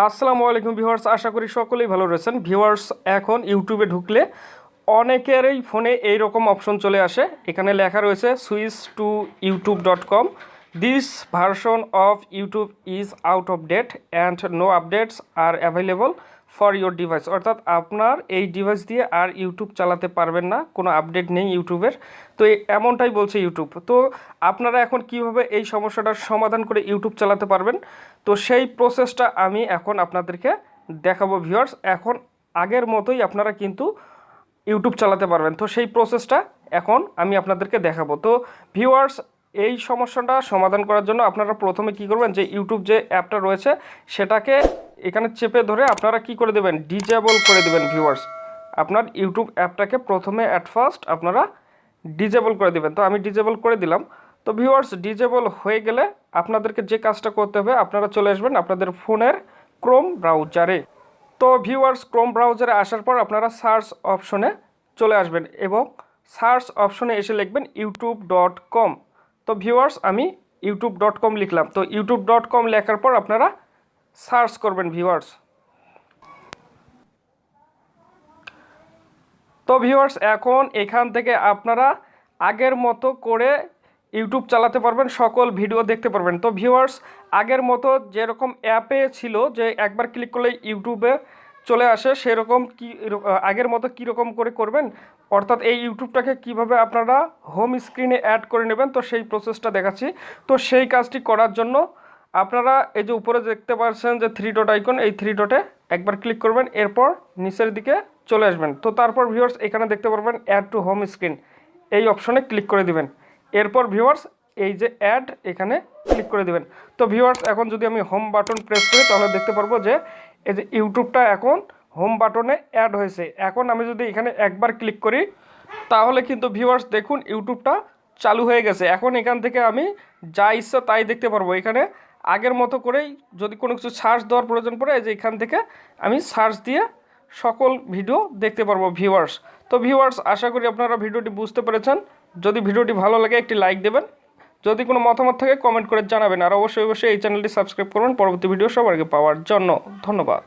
আসসালামু আলাইকুম ভিউয়ার্স, আশা করি সকলেই ভালো রয়েছেন। ভিউয়ার্স, এখন ইউটিউবে ঢুকলে অনেকেরই ফোনে এই রকম অপশন চলে আসে। এখানে লেখা রয়েছে switch to YouTube dot com this version of YouTube is out of date and no updates are available for your device অর্থাৎ আপনার এই ডিভাইস দিয়ে আর ইউটিউব চালাতে পারবেন না, কোনো আপডেট নেই ইউটিউবের তো এমনটাই বলছে ইউটিউব তো আপনারা এখন কীভাবে এই সমস্যাটার সমাধান করে ইউটিউব চালাতে পারবেন? তো সেই প্রসেসটা আমি এখন আপনাদেরকে দেখাবো ভিউয়ার্স এখন আগের মতোই আপনারা কিন্তু ইউটিউব চালাতে পারবেন। তো সেই প্রসেসটা এখন আমি আপনাদেরকে দেখাবো। তো ভিউয়ার্স এই সমস্যাটা সমাধান করার জন্য আপনারা প্রথমে কি করবেন, যে ইউটিউব যে অ্যাপটা রয়েছে, সেটাকে এখানে চেপে ধরে আপনারা কি করে দেবেন ডিজেবল করে দেবেন ভিউয়ার্স আপনার ইউটিউব অ্যাপটাকে প্রথমে অ্যাট ফার্স্ট আপনারা ডিজেবল করে দেবেন। তো আমি ডিজেবল করে দিলাম। তো ভিউয়ার্স ডিজেবল হয়ে গেলে আপনাদেরকে যে কাজটা করতে হবে, আপনারা চলে আসবেন আপনাদের ফোনের ক্রোম ব্রাউজারে তো ভিউয়ার্স ক্রোম ব্রাউজারে আসার পর আপনারা সার্চ অপশনে চলে আসবেন এবং সার্চ অপশনে এসে লিখবেন ইউটিউব ডট কম তো ভিউয়ার্স আমি ইউটিউব ডট কম লিখলাম। তো ইউটিউব ডট কম লেখার পর আপনারা সার্চ করবেন ভিউয়ার্স তো ভিউয়ার্স এখন এখান থেকে আপনারা আগের মতো করে ইউটিউব চালাতে পারবেন, সকল ভিডিও দেখতে পারবেন। তো ভিউয়ার্স আগের মতো যেরকম অ্যাপে ছিল যে একবার ক্লিক করলে ইউটিউবে চলে আসে, সেরকম কি আগের মতো কীরকম করে করবেন? অর্থাৎ এই ইউটিউবটাকে কীভাবে আপনারা হোম স্ক্রিনে অ্যাড করে নেবেন, তো সেই প্রসেসটা দেখাচ্ছি। তো সেই কাজটি করার জন্য আপনারা এই যে উপরে দেখতে পাচ্ছেন যে থ্রি ডট আইকন এই থ্রি ডটে একবার ক্লিক করবেন, এরপর নিচের দিকে চলে আসবেন। তো তারপর ভিউয়ার্স এখানে দেখতে পারবেন অ্যাড টু হোম স্ক্রিন এই অপশনে ক্লিক করে দিবেন। এরপর ভিউয়ার্স এই যে অ্যাড এখানে ক্লিক করে দেবেন। তো ভিউয়ার্স এখন যদি আমি হোম বাটন প্রেস করি, তাহলে দেখতে পারব যে এই যে ইউটিউবটা এখন হোম বাটনে অ্যাড হয়েছে। এখন আমি যদি এখানে একবার ক্লিক করি, তাহলে কিন্তু ভিউয়ার্স দেখুন ইউটিউবটা চালু হয়ে গেছে। এখন এখান থেকে আমি যা ইচ্ছা তাই দেখতে পারব। এখানে আগের মতো করেই যদি কোনো কিছু সার্চ দেওয়ার প্রয়োজন পড়ে, এই যে এখান থেকে আমি সার্চ দিয়ে সকল ভিডিও দেখতে পারব ভিউয়ার্স তো ভিউয়ার্স আশা করি আপনারা ভিডিওটি বুঝতে পেরেছেন। যদি ভিডিওটি ভালো লাগে, একটি লাইক দেবেন। যদি কোনো মতামত থাকে কমেন্ট করে জানাবেন। আর অবশ্যই অবশ্যই এই চ্যানেলটি সাবস্ক্রাইব করবেন পরবর্তী ভিডিও সবার আগে পাওয়ার জন্য ধন্যবাদ।